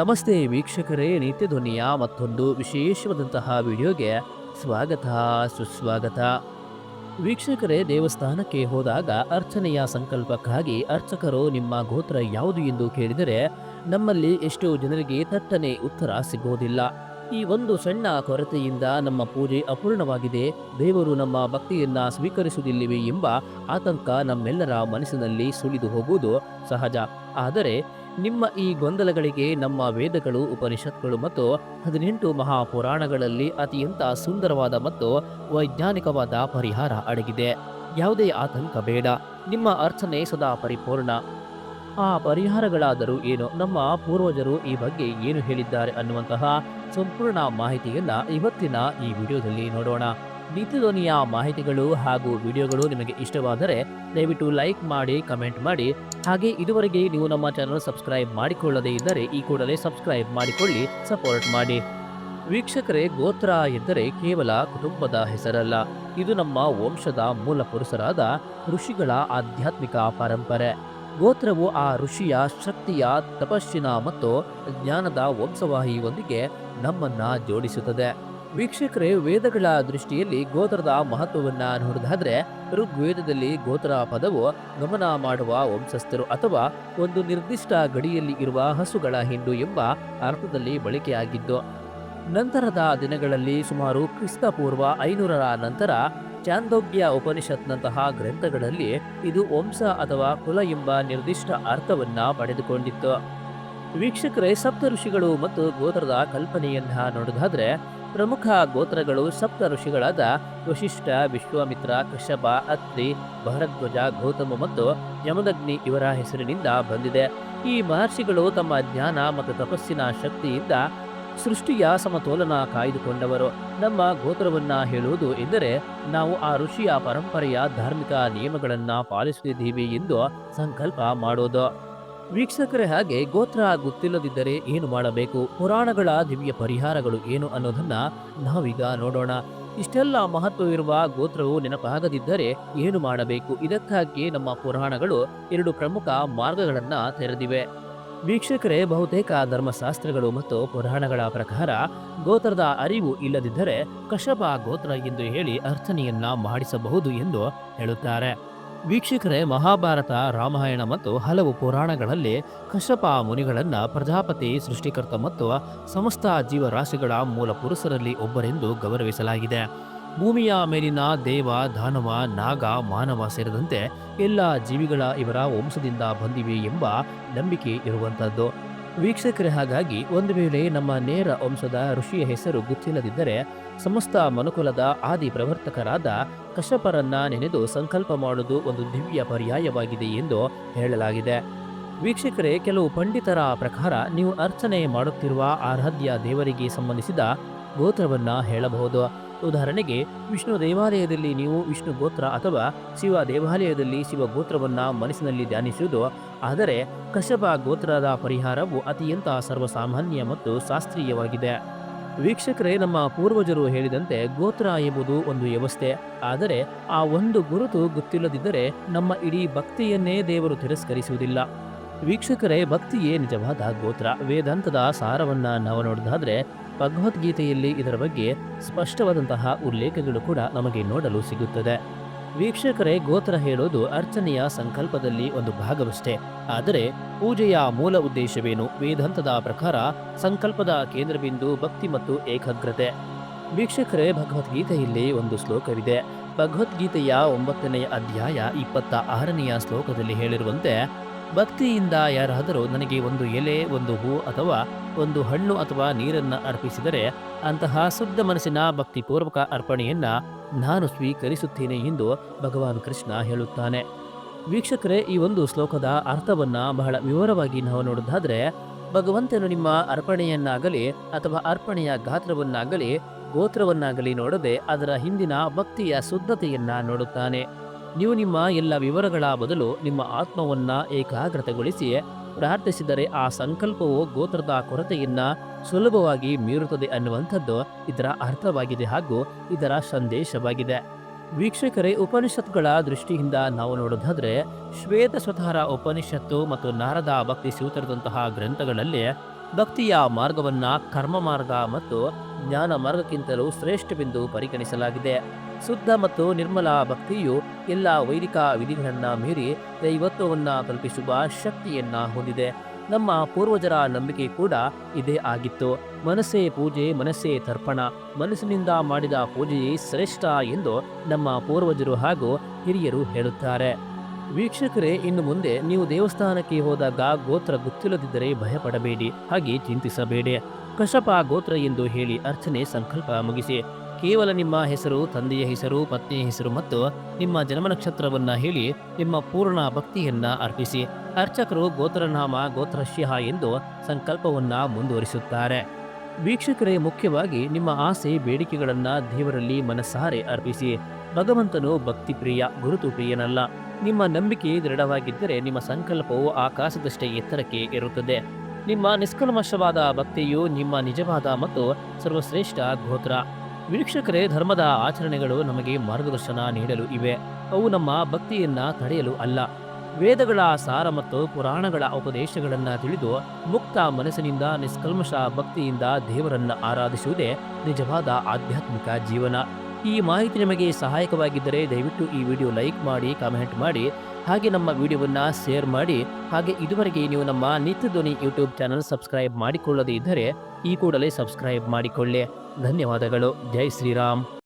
ನಮಸ್ತೆ ವೀಕ್ಷಕರೇ, ನಿತ್ಯ ಧ್ವನಿಯ ಮತ್ತೊಂದು ವಿಶೇಷವಾದಂತಹ ವಿಡಿಯೋಗೆ ಸ್ವಾಗತ, ಸುಸ್ವಾಗತ. ವೀಕ್ಷಕರೇ, ದೇವಸ್ಥಾನಕ್ಕೆ ಹೋದಾಗ ಅರ್ಚನೆಯ ಸಂಕಲ್ಪಕ್ಕಾಗಿ ಅರ್ಚಕರು ನಿಮ್ಮ ಗೋತ್ರ ಯಾವುದು ಎಂದು ಕೇಳಿದರೆ, ನಮ್ಮಲ್ಲಿ ಎಷ್ಟೋ ಜನರಿಗೆ ತಟ್ಟನೆ ಉತ್ತರ ಸಿಗೋದಿಲ್ಲ. ಈ ಒಂದು ಸಣ್ಣ ಕೊರತೆಯಿಂದ ನಮ್ಮ ಪೂಜೆ ಅಪೂರ್ಣವಾಗಿದೆ. ದೇವರು ನಮ್ಮ ಭಕ್ತಿಯನ್ನು ಸ್ವೀಕರಿಸುವುದಿಲ್ಲವೇ ಎಂಬ ಆತಂಕ ನಮ್ಮೆಲ್ಲರ ಮನಸ್ಸಿನಲ್ಲಿ ಸುಳಿದು ಹೋಗುವುದು ಸಹಜ. ಆದರೆ ನಿಮ್ಮ ಈ ಗೊಂದಲಗಳಿಗೆ ನಮ್ಮ ವೇದಗಳು, ಉಪನಿಷತ್ಗಳು ಮತ್ತು ಹದಿನೆಂಟು ಮಹಾಪುರಾಣಗಳಲ್ಲಿ ಅತ್ಯಂತ ಸುಂದರವಾದ ಮತ್ತು ವೈಜ್ಞಾನಿಕವಾದ ಪರಿಹಾರ ಅಡಗಿದೆ. ಯಾವುದೇ ಆತಂಕ ಬೇಡ. ನಿಮ್ಮ ಅರ್ಚನೆ ಸದಾ ಪರಿಪೂರ್ಣ. ಆ ಪರಿಹಾರಗಳಾದರೂ ಏನು? ನಮ್ಮ ಪೂರ್ವಜರು ಈ ಬಗ್ಗೆ ಏನು ಹೇಳಿದ್ದಾರೆ ಅನ್ನುವಂತಹ ಸಂಪೂರ್ಣ ಮಾಹಿತಿಯನ್ನು ಇವತ್ತಿನ ಈ ವಿಡಿಯೋದಲ್ಲಿ ನೋಡೋಣ. ನಿತ್ಯಧ್ವನಿಯ ಮಾಹಿತಿಗಳು ಹಾಗೂ ವಿಡಿಯೋಗಳು ನಿಮಗೆ ಇಷ್ಟವಾದರೆ ದಯವಿಟ್ಟು ಲೈಕ್ ಮಾಡಿ, ಕಮೆಂಟ್ ಮಾಡಿ. ಹಾಗೆ ಇದುವರೆಗೆ ನೀವು ನಮ್ಮ ಚಾನಲ್ ಸಬ್ಸ್ಕ್ರೈಬ್ ಮಾಡಿಕೊಳ್ಳದೇ ಇದ್ದರೆ ಈ ಕೂಡಲೇ ಸಬ್ಸ್ಕ್ರೈಬ್ ಮಾಡಿಕೊಳ್ಳಿ, ಸಪೋರ್ಟ್ ಮಾಡಿ. ವೀಕ್ಷಕರೇ, ಗೋತ್ರ ಎಂದರೆ ಕೇವಲ ಕುಟುಂಬದ ಹೆಸರಲ್ಲ. ಇದು ನಮ್ಮ ವಂಶದ ಮೂಲ ಪುರುಷರಾದ ಋಷಿಗಳ ಆಧ್ಯಾತ್ಮಿಕ ಪರಂಪರೆ. ಗೋತ್ರವು ಆ ಋಷಿಯ ಶಕ್ತಿಯ ತಪಸ್ಸಿನ ಮತ್ತು ಜ್ಞಾನದ ವಂಶವಾಹಿಯೊಂದಿಗೆ ನಮ್ಮನ್ನ ಜೋಡಿಸುತ್ತದೆ. ವೀಕ್ಷಕರೇ, ವೇದಗಳ ದೃಷ್ಟಿಯಲ್ಲಿ ಗೋತ್ರದ ಮಹತ್ವವನ್ನು ನೋಡಿದಾದ್ರೆ ಋಗ್ವೇದದಲ್ಲಿ ಗೋತ್ರ ಪದವು ಗಮನ ಮಾಡುವ ವಂಶಸ್ಥರು ಅಥವಾ ಒಂದು ನಿರ್ದಿಷ್ಟ ಗಡಿಯಲ್ಲಿ ಇರುವ ಹಸುಗಳ ಹಿಂಡು ಎಂಬ ಅರ್ಥದಲ್ಲಿ ಬಳಕೆಯಾಗಿದ್ದು, ನಂತರದ ದಿನಗಳಲ್ಲಿ ಸುಮಾರು ಕ್ರಿಸ್ತಪೂರ್ವ ಐನೂರರ ನಂತರ ಚಾಂದೋಗ್ಯ ಉಪನಿಷತ್ನಂತಹ ಗ್ರಂಥಗಳಲ್ಲಿ ಇದು ವಂಶ ಅಥವಾ ಕುಲ ಎಂಬ ನಿರ್ದಿಷ್ಟ ಅರ್ಥವನ್ನು ಪಡೆದುಕೊಂಡಿತ್ತು. ವೀಕ್ಷಕರೇ, ಸಪ್ತ ಋಷಿಗಳು ಮತ್ತು ಗೋತ್ರದ ಕಲ್ಪನೆಯನ್ನ ನೋಡೋದಾದ್ರೆ ಪ್ರಮುಖ ಗೋತ್ರಗಳು ಸಪ್ತ ಋಷಿಗಳಾದ ವಶಿಷ್ಠ, ವಿಶ್ವಾಮಿತ್ರ, ಕಶ್ಯಪ, ಅತ್ರಿ, ಭರದ್ವಜ, ಗೌತಮ ಮತ್ತು ಯಮದಗ್ನಿ ಇವರ ಹೆಸರಿನಿಂದ ಬಂದಿದೆ. ಈ ಮಹರ್ಷಿಗಳು ತಮ್ಮ ಜ್ಞಾನ ಮತ್ತು ತಪಸ್ಸಿನ ಶಕ್ತಿಯಿಂದ ಸೃಷ್ಟಿಯ ಸಮತೋಲನ ಕಾಯ್ದುಕೊಂಡವರು. ನಮ್ಮ ಗೋತ್ರವನ್ನ ಹೇಳುವುದು ಎಂದರೆ, ನಾವು ಆ ಋಷಿಯ ಪರಂಪರೆಯ ಧಾರ್ಮಿಕ ನಿಯಮಗಳನ್ನು ಪಾಲಿಸುತ್ತಿದ್ದೀವಿ ಎಂದು ಸಂಕಲ್ಪ ಮಾಡೋದು. ವೀಕ್ಷಕರೇ ಹಾಗೆ ಗೋತ್ರ ಗೊತ್ತಿಲ್ಲದಿದ್ದರೆ ಏನು ಮಾಡಬೇಕು? ಪುರಾಣಗಳ ದಿವ್ಯ ಪರಿಹಾರಗಳು ಏನು ಅನ್ನೋದನ್ನ ನಾವೀಗ ನೋಡೋಣ. ಇಷ್ಟೆಲ್ಲ ಮಹತ್ವವಿರುವ ಗೋತ್ರವು ನೆನಪಾಗದಿದ್ದರೆ ಏನು ಮಾಡಬೇಕು? ಇದಕ್ಕಾಗಿ ನಮ್ಮ ಪುರಾಣಗಳು ಎರಡು ಪ್ರಮುಖ ಮಾರ್ಗಗಳನ್ನು ತೆರೆದಿವೆ. ವೀಕ್ಷಕರೇ, ಬಹುತೇಕ ಧರ್ಮಶಾಸ್ತ್ರಗಳು ಮತ್ತು ಪುರಾಣಗಳ ಪ್ರಕಾರ ಗೋತ್ರದ ಅರಿವು ಇಲ್ಲದಿದ್ದರೆ ಕಶಪ ಗೋತ್ರ ಎಂದು ಹೇಳಿ ಅರ್ಚನೆಯನ್ನ ಮಾಡಿಸಬಹುದು ಎಂದು ಹೇಳುತ್ತಾರೆ. ವೀಕ್ಷಕರೇ, ಮಹಾಭಾರತ, ರಾಮಾಯಣ ಮತ್ತು ಹಲವು ಪುರಾಣಗಳಲ್ಲಿ ಕಶ್ಯಪ ಮುನಿಗಳನ್ನು ಪ್ರಜಾಪತಿ, ಸೃಷ್ಟಿಕರ್ತ ಮತ್ತು ಸಮಸ್ತ ಜೀವರಾಶಿಗಳ ಮೂಲ ಪುರುಷರಲ್ಲಿ ಒಬ್ಬರೆಂದು ಗೌರವಿಸಲಾಗಿದೆ. ಭೂಮಿಯ ಮೇಲಿನ ದೇವ ದಾನವ ನಾಗ, ಮಾನವ ಸೇರಿದಂತೆ ಎಲ್ಲ ಜೀವಿಗಳ ಇವರ ವಂಶದಿಂದ ಬಂದಿವೆ ಎಂಬ ನಂಬಿಕೆ ಇರುವಂತದ್ದು ವೀಕ್ಷಕರೇ, ಹಾಗಾಗಿ ಒಂದು ವೇಳೆ ನಮ್ಮ ನೇರ ವಂಶದ ಋಷಿಯ ಹೆಸರು ಗೊತ್ತಿಲ್ಲದಿದ್ದರೆ ಸಮಸ್ತ ಮನುಕುಲದ ಆದಿ ಪ್ರವರ್ತಕರಾದ ಕಶ್ಯಪರನ್ನ ನೆನೆದು ಸಂಕಲ್ಪ ಮಾಡುವುದು ಒಂದು ದಿವ್ಯ ಪರ್ಯಾಯವಾಗಿದೆ ಎಂದು ಹೇಳಲಾಗಿದೆ. ವೀಕ್ಷಕರೇ, ಕೆಲವು ಪಂಡಿತರ ಪ್ರಕಾರ ನೀವು ಅರ್ಚನೆ ಮಾಡುತ್ತಿರುವ ಆರಾಧ್ಯ ದೇವರಿಗೆ ಸಂಬಂಧಿಸಿದ ಗೋತ್ರವನ್ನು ಹೇಳಬಹುದು. ಉದಾಹರಣೆಗೆ, ವಿಷ್ಣು ದೇವಾಲಯದಲ್ಲಿ ನೀವು ವಿಷ್ಣು ಗೋತ್ರ ಅಥವಾ ಶಿವ ದೇವಾಲಯದಲ್ಲಿ ಶಿವ ಗೋತ್ರವನ್ನು ಮನಸ್ಸಿನಲ್ಲಿ ಧ್ಯಾನಿಸುವುದು, ಆದರೆ ಕಶಪ ಗೋತ್ರದ ಪರಿಹಾರವು ಅತ್ಯಂತ ಸರ್ವಸಾಮಾನ್ಯ ಮತ್ತು ಶಾಸ್ತ್ರೀಯವಾಗಿದೆ. ವೀಕ್ಷಕರೇ, ನಮ್ಮ ಪೂರ್ವಜರು ಹೇಳಿದಂತೆ ಗೋತ್ರ ಎಂಬುದು ಒಂದು ವ್ಯವಸ್ಥೆ, ಆದರೆ ಆ ಒಂದು ಗುರುತು ಗೊತ್ತಿಲ್ಲದಿದ್ದರೆ ನಮ್ಮ ಇಡೀ ಭಕ್ತಿಯನ್ನೇ ದೇವರು ತಿರಸ್ಕರಿಸುವುದಿಲ್ಲ. ವೀಕ್ಷಕರೇ, ಭಕ್ತಿಯೇ ನಿಜವಾದ ಗೋತ್ರ. ವೇದಾಂತದ ಸಾರವನ್ನು ನಾವು ನೋಡೋದಾದ್ರೆ ಭಗವದ್ಗೀತೆಯಲ್ಲಿ ಇದರ ಬಗ್ಗೆ ಸ್ಪಷ್ಟವಾದಂತಹ ಉಲ್ಲೇಖಗಳು ಕೂಡ ನಮಗೆ ನೋಡಲು ಸಿಗುತ್ತದೆ. ವೀಕ್ಷಕರೇ, ಗೋತ್ರ ಹೇಳೋದು ಅರ್ಚನೆಯ ಸಂಕಲ್ಪದಲ್ಲಿ ಒಂದು ಭಾಗವಷ್ಟೇ. ಆದರೆ, ಪೂಜೆಯ ಮೂಲ ಉದ್ದೇಶವೇನು? ವೇದಾಂತದ ಪ್ರಕಾರ ಸಂಕಲ್ಪದ ಕೇಂದ್ರಬಿಂದು, ಭಕ್ತಿ ಮತ್ತು ಏಕಾಗ್ರತೆ. ವೀಕ್ಷಕರೇ, ಭಗವದ್ಗೀತೆಯಲ್ಲಿ ಒಂದು ಶ್ಲೋಕವಿದೆ. ಭಗವದ್ಗೀತೆಯ ಒಂಬತ್ತನೆಯ ಅಧ್ಯಾಯ ಇಪ್ಪತ್ತ ಆರನೆಯ ಶ್ಲೋಕದಲ್ಲಿ ಹೇಳಿರುವಂತೆ ಭಕ್ತಿಯಿಂದ ಯಾರಾದರೂ ನನಗೆ ಒಂದು ಎಲೆ, ಒಂದು ಹೂ ಅಥವಾ ಒಂದು ಹಣ್ಣು ಅಥವಾ ನೀರನ್ನು ಅರ್ಪಿಸಿದರೆ ಅಂತಹ ಶುದ್ಧ ಮನಸ್ಸಿನ ಭಕ್ತಿಪೂರ್ವಕ ಅರ್ಪಣೆಯನ್ನು ನಾನು ಸ್ವೀಕರಿಸುತ್ತೇನೆ ಎಂದು ಭಗವಾನ್ ಕೃಷ್ಣ ಹೇಳುತ್ತಾನೆ. ವೀಕ್ಷಕರೇ, ಈ ಒಂದು ಶ್ಲೋಕದ ಅರ್ಥವನ್ನು ಬಹಳ ವಿವರವಾಗಿ ನಾವು ನೋಡೋದಾದರೆ ಭಗವಂತನು ನಿಮ್ಮ ಅರ್ಪಣೆಯನ್ನಾಗಲಿ ಅಥವಾ ಅರ್ಪಣೆಯ ಗಾತ್ರವನ್ನಾಗಲಿ, ಗೋತ್ರವನ್ನಾಗಲಿ ನೋಡದೆ ಅದರ ಹಿಂದಿನ ಭಕ್ತಿಯ ಶುದ್ಧತೆಯನ್ನು ನೋಡುತ್ತಾನೆ. ನೀವು ನಿಮ್ಮ ಎಲ್ಲ ವಿವರಗಳ ಬದಲು ನಿಮ್ಮ ಆತ್ಮವನ್ನು ಏಕಾಗ್ರತೆಗೊಳಿಸಿ ಪ್ರಾರ್ಥಿಸಿದರೆ ಆ ಸಂಕಲ್ಪವು ಗೋತ್ರದ ಕೊರತೆಯನ್ನು ಸುಲಭವಾಗಿ ಮೀರುತ್ತದೆ ಅನ್ನುವಂಥದ್ದು ಇದರ ಅರ್ಥವಾಗಿದೆ ಹಾಗೂ ಇದರ ಸಂದೇಶವಾಗಿದೆ. ವೀಕ್ಷಕರೇ, ಉಪನಿಷತ್ಗಳ ದೃಷ್ಟಿಯಿಂದ ನಾವು ನೋಡೋದಾದ್ರೆ ಶ್ವೇತ ಸ್ವತಃ ಉಪನಿಷತ್ತು ಮತ್ತು ನಾರದ ಭಕ್ತಿ ಸೂತ್ರದಂತಹ ಗ್ರಂಥಗಳಲ್ಲಿ ಭಕ್ತಿಯ ಮಾರ್ಗವನ್ನ ಕರ್ಮ ಮಾರ್ಗ ಮತ್ತು ಜ್ಞಾನ ಮಾರ್ಗಕ್ಕಿಂತಲೂ ಶ್ರೇಷ್ಠವೆಂದು ಪರಿಗಣಿಸಲಾಗಿದೆ. ಶುದ್ಧ ಮತ್ತು ನಿರ್ಮಲ ಭಕ್ತಿಯು ಎಲ್ಲ ವೈದಿಕ ವಿಧಿಗಳನ್ನು ಮೀರಿ ದೈವತ್ವವನ್ನು ಕಲ್ಪಿಸುವ ಶಕ್ತಿಯನ್ನ ಹೊಂದಿದೆ. ನಮ್ಮ ಪೂರ್ವಜರ ನಂಬಿಕೆ ಕೂಡ ಇದೇ ಆಗಿತ್ತು. ಮನಸ್ಸೇ ಪೂಜೆ, ಮನಸ್ಸೇ ತರ್ಪಣ, ಮನಸ್ಸಿನಿಂದ ಮಾಡಿದ ಪೂಜೆಯೇ ಶ್ರೇಷ್ಠ ಎಂದು ನಮ್ಮ ಪೂರ್ವಜರು ಹಾಗೂ ಹಿರಿಯರು ಹೇಳುತ್ತಾರೆ. ವೀಕ್ಷಕರೇ, ಇನ್ನು ಮುಂದೆ ನೀವು ದೇವಸ್ಥಾನಕ್ಕೆ ಹೋದಾಗ ಗೋತ್ರ ಗೊತ್ತಿಲ್ಲದಿದ್ದರೆ ಭಯಪಡಬೇಡಿ. ಹಾಗೆ ಚಿಂತಿಸಬೇಡಿ. ಕಶಪ ಗೋತ್ರ ಎಂದು ಹೇಳಿ ಅರ್ಚನೆ ಸಂಕಲ್ಪ ಮುಗಿಸಿ. ಕೇವಲ ನಿಮ್ಮ ಹೆಸರು, ತಂದೆಯ ಹೆಸರು, ಪತ್ನಿಯ ಹೆಸರು ಮತ್ತು ನಿಮ್ಮ ಜನ್ಮ ನಕ್ಷತ್ರವನ್ನ ಹೇಳಿ ನಿಮ್ಮ ಪೂರ್ಣ ಭಕ್ತಿಯನ್ನ ಅರ್ಪಿಸಿ. ಅರ್ಚಕರು ಗೋತ್ರನಾಮ ಗೋತ್ರಶ್ಯಹ ಎಂದು ಸಂಕಲ್ಪವನ್ನ ಮುಂದುವರಿಸುತ್ತಾರೆ. ವೀಕ್ಷಕರೇ, ಮುಖ್ಯವಾಗಿ ನಿಮ್ಮ ಆಸೆ, ಬೇಡಿಕೆಗಳನ್ನ ದೇವರಲ್ಲಿ ಮನಸ್ಸಾರೆ ಅರ್ಪಿಸಿ. ಭಗವಂತನು ಭಕ್ತಿ ಪ್ರಿಯ ಗುರುತು ಪ್ರಿಯನಲ್ಲ ನಿಮ್ಮ ನಂಬಿಕೆ ದೃಢವಾಗಿದ್ದರೆ ನಿಮ್ಮ ಸಂಕಲ್ಪವು ಆಕಾಶದಷ್ಟೇ ಎತ್ತರಕ್ಕೆ ಇರುತ್ತದೆ ನಿಮ್ಮ ನಿಷ್ಕಲ್ಮಶವಾದ ಭಕ್ತಿಯು ನಿಮ್ಮ ನಿಜವಾದ ಮತ್ತು ಸರ್ವಶ್ರೇಷ್ಠ ಗೋತ್ರ. ವೀಕ್ಷಕರೇ, ಧರ್ಮದ ಆಚರಣೆಗಳು ನಮಗೆ ಮಾರ್ಗದರ್ಶನ ನೀಡಲು ಇವೆ. ಅವು ನಮ್ಮ ಭಕ್ತಿಯನ್ನ ತಡೆಯಲು ಅಲ್ಲ. ವೇದಗಳ ಸಾರ ಮತ್ತು ಪುರಾಣಗಳ ಉಪದೇಶಗಳನ್ನು ತಿಳಿದು ಮುಕ್ತ ಮನಸ್ಸಿನಿಂದ ನಿಷ್ಕಲ್ಮಶ ಭಕ್ತಿಯಿಂದ ದೇವರನ್ನ ಆರಾಧಿಸುವುದೇ ನಿಜವಾದ ಆಧ್ಯಾತ್ಮಿಕ ಜೀವನ. ಈ ಮಾಹಿತಿ ನಿಮಗೆ ಸಹಾಯಕವಾಗಿದ್ದರೆ ದಯವಿಟ್ಟು ಈ ವಿಡಿಯೋ ಲೈಕ್ ಮಾಡಿ, ಕಾಮೆಂಟ್ ಮಾಡಿ, ಹಾಗೆ ನಮ್ಮ ವಿಡಿಯೋವನ್ನು ಶೇರ್ ಮಾಡಿ, ಹಾಗೆ ಇದುವರೆಗೆ ನೀವು ನಮ್ಮ ನಿತ್ಯ ಧ್ವನಿ ಯೂಟ್ಯೂಬ್ ಚಾನಲ್ ಸಬ್ಸ್ಕ್ರೈಬ್ ಮಾಡಿಕೊಳ್ಳದೇ ಇದ್ದರೆ ಈ ಕೂಡಲೇ ಸಬ್ಸ್ಕ್ರೈಬ್ ಮಾಡಿಕೊಳ್ಳಿ. ಧನ್ಯವಾದಗಳು. ಜೈ ಶ್ರೀರಾಮ್.